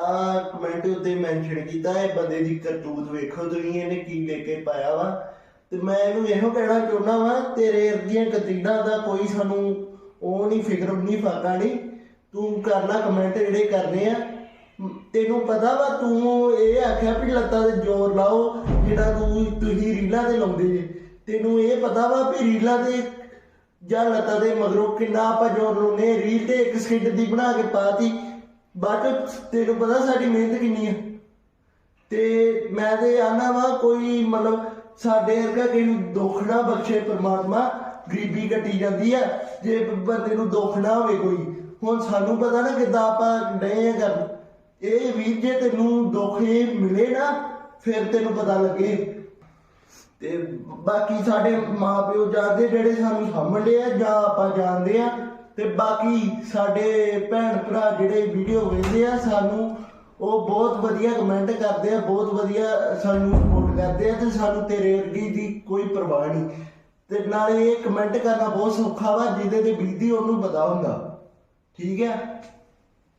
ਆ ਕਮੈਂਟ ਉੱਤੇ ਮੈਂਸ਼ਨ ਕੀਤਾ ਇਹ ਬੰਦੇ ਦੀ ਕਰਤੂਤ ਵੇਖੋ ਤੁਸੀਂ, ਇਹਨੇ ਕੀ ਲੈ ਕੇ ਪਾਇਆ ਵਾ। ਤੇ ਮੈਂ ਇਹਨੂੰ ਇਹੋ ਕਹਿਣਾ ਚਾਹੁੰਦਾ ਵਾ, ਤੇਰੇ ਵਰਗੀਆਂ ਕਤੀੜਾਂ ਦਾ ਕੋਈ ਸਾਨੂੰ ਉਹ ਨਹੀਂ, ਫਿਕਰ ਨਹੀਂ, ਫਾਕਾ ਨਹੀਂ। ਤੂੰ ਕਰਨਾ ਕਮੈਂਟ ਜਿਹੜੇ ਕਰਨੇ ਆ। ਤੈਨੂੰ ਪਤਾ ਵਾ, ਤੂੰ ਇਹ ਆਖਿਆ ਵੀ ਲੱਤਾਂ ਤੇ ਜ਼ੋਰ ਲਾਓ, ਜਿਹੜਾ ਤੂੰ, ਤੁਸੀਂ ਰੀਲਾਂ ਤੇ ਲਾਉਂਦੇ ਜੇ। ਤੈਨੂੰ ਇਹ ਪਤਾ ਵਾ ਵੀ ਰੀਲਾਂ ਤੇ ਜਾਂ ਲੱਤਾਂ ਦੇ ਮਗਰੋਂ ਕਿੰਨਾ ਆਪਾਂ ਜ਼ੋਰ ਲਾਉਂਦੇ ਰੀਲ ਤੇ ਇੱਕ ਸਕਿੰਟ ਦੀ ਬਣਾ ਕੇ ਪਾਤੀ। ਬਾਅਦ ਤੈਨੂੰ ਪਤਾ ਸਾਡੀ ਮਿਹਨਤ ਕਿੰਨੀ ਆ। ਤੇ ਮੈਂ ਤੇ ਆਨਾ ਵਾ ਕੋਈ ਮਤਲਬ ਸਾਡੇ ਵਰਗਾ ਕਿਸੇ ਨੂੰ ਦੁੱਖ ਨਾ ਬਖਸ਼ੇ, ਪ੍ਰਮਾਤਮਾ ਗਰੀਬੀ ਕੱਟੀ ਜਾਂਦੀ ਆ, ਜੇ ਬੰਦੇ ਨੂੰ ਦੁੱਖ ਨਾ ਹੋਵੇ ਕੋਈ। ਹੁਣ ਸਾਨੂੰ ਪਤਾ ਨਾ ਕਿਦਾਂ ਆਪਾਂ ਡਏ ਆ ਕਰਨ ਇਹ ਵੀਰ ਜੇ ਤੈਨੂੰ ਦੁੱਖ ਇਹ ਮਿਲੇ ਨਾ, ਫਿਰ ਤੈਨੂੰ ਪਤਾ ਲੱਗੇ। ਤੇ ਬਾਕੀ ਸਾਡੇ ਮਾਪਿਓ ਜਾਣਦੇ ਜਿਹੜੇ ਸਾਨੂੰ ਸਾਂਭਣਦੇ ਆ ਜਾਂ ਆਪਾਂ ਜਾਣਦੇ ਆ, ਤੇ ਬਾਕੀ ਸਾਡੇ ਭੈਣ ਭਰਾ ਜਿਹੜੇ ਵੀਡੀਓ ਵੇਖਦੇ ਆ, ਸਾਨੂੰ ਉਹ ਬਹੁਤ ਵਧੀਆ ਕਮੈਂਟ ਕਰਦੇ ਆ, ਬਹੁਤ ਵਧੀਆ ਸਾਨੂੰ ਸਪੋਰਟ ਕਰਦੇ ਆ ਤੇ ਸਾਨੂੰ ਤੇਰੇ ਵਰਗੀ ਦੀ ਕੋਈ ਪਰਵਾਹ ਨਹੀਂ। ਤੇ ਨਾਲੇ ਇਹ ਕਮੈਂਟ ਕਰਨਾ ਬਹੁਤ ਸੌਖਾ ਵਾ, ਜਿਹਦੇ ਤੇ ਬੀਤੀ ਉਹਨੂੰ ਪਤਾ ਹੁੰਦਾ। ਠੀਕ ਹੈ